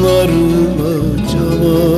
canlarına canıma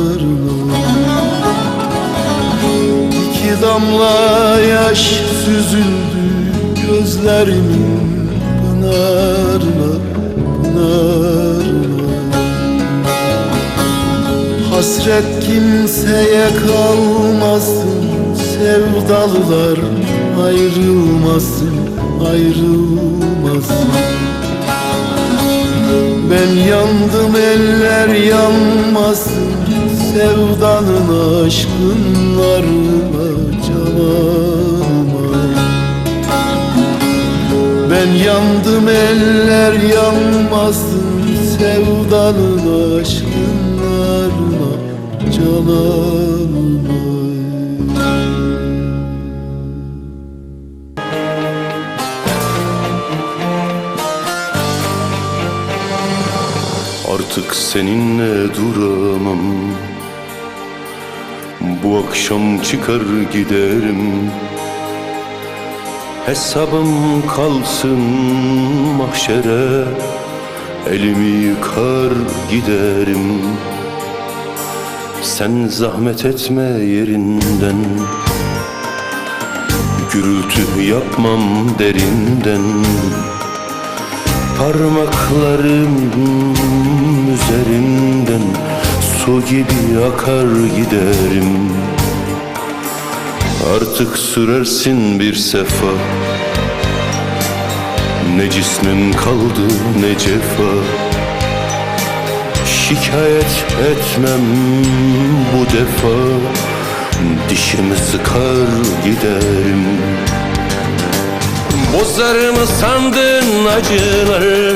damla yaş süzüldü gözlerimin pınarına, pınarına. Hasret kimseye kalmasın Sevdalılar ayrılmasın Ayrılmasın. Ben yandım eller yanmasın Sevdanın aşkın narına canıma Ben yandım eller yanmasın Sevdanın aşkın narına canıma Artık seninle duramam Bu akşam çıkar giderim. Hesabım kalsın mahşere. Elimi yıkar giderim. Sen zahmet etme yerinden. Gürültü yapmam derinden. Parmaklarım üzerinden Su gibi akar giderim. Artık sürersin bir sefa. Ne cismim kaldı ne cefa. Şikayet etmem bu defa. Dişimi sıkar giderim. Bozar mı sandın acıları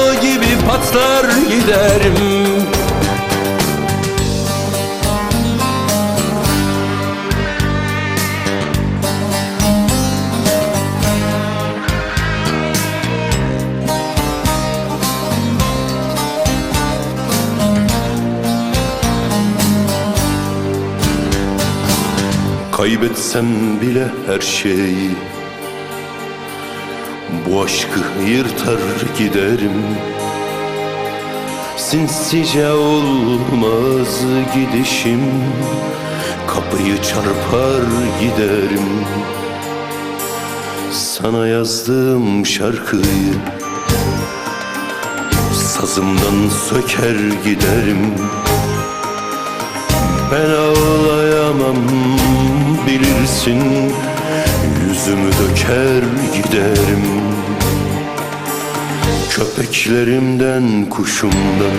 patlar giderim. Kaybetsem bile her şeyi Bu aşkı yırtar giderim Sinsice olmaz gidişim. Kapıyı çarpar giderim. Sana yazdığım şarkıyı Sazımdan söker giderim. Ben ağlayamam bilirsin Yüzümü döker giderim Köpeklerimden kuşumdan.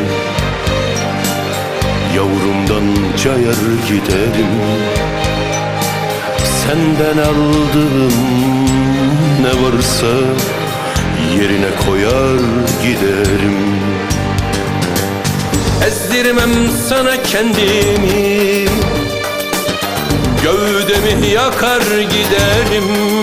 Yavrumdan cayar giderim. Senden aldığım ne varsa Yerine koyar giderim. Ezdirmem sana kendimi. Gövdemi yakar giderim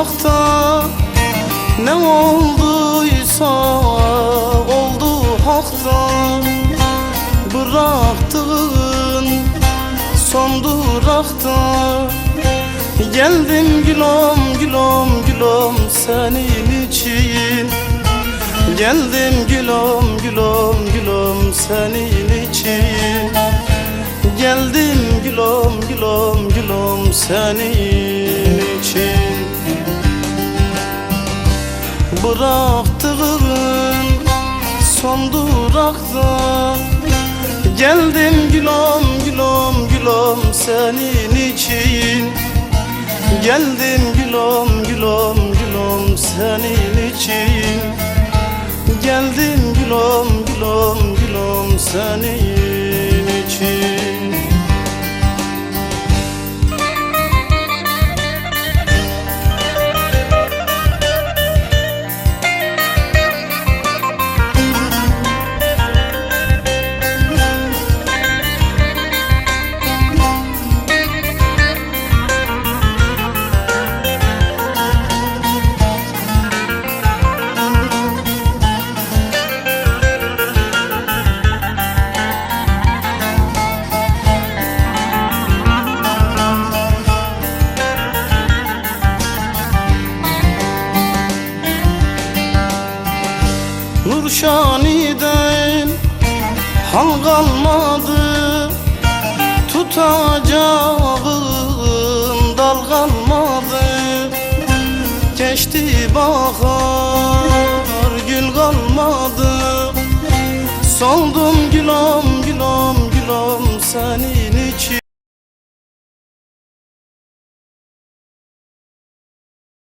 uzakta Ne olduysa oldu hakta Bıraktığın son durakta Geldim gülüm gülüm gülüm senin için Geldim gülüm gülüm gülüm senin için Geldim gülüm gülüm gülüm senin Bıraktığın son durakta. Geldim gülüm gülüm gülüm senin için. Geldim gülüm gülüm gülüm senin için. Geldim gülüm gülüm gülüm senin Nurşani'den hal kalmadı. Tutacağım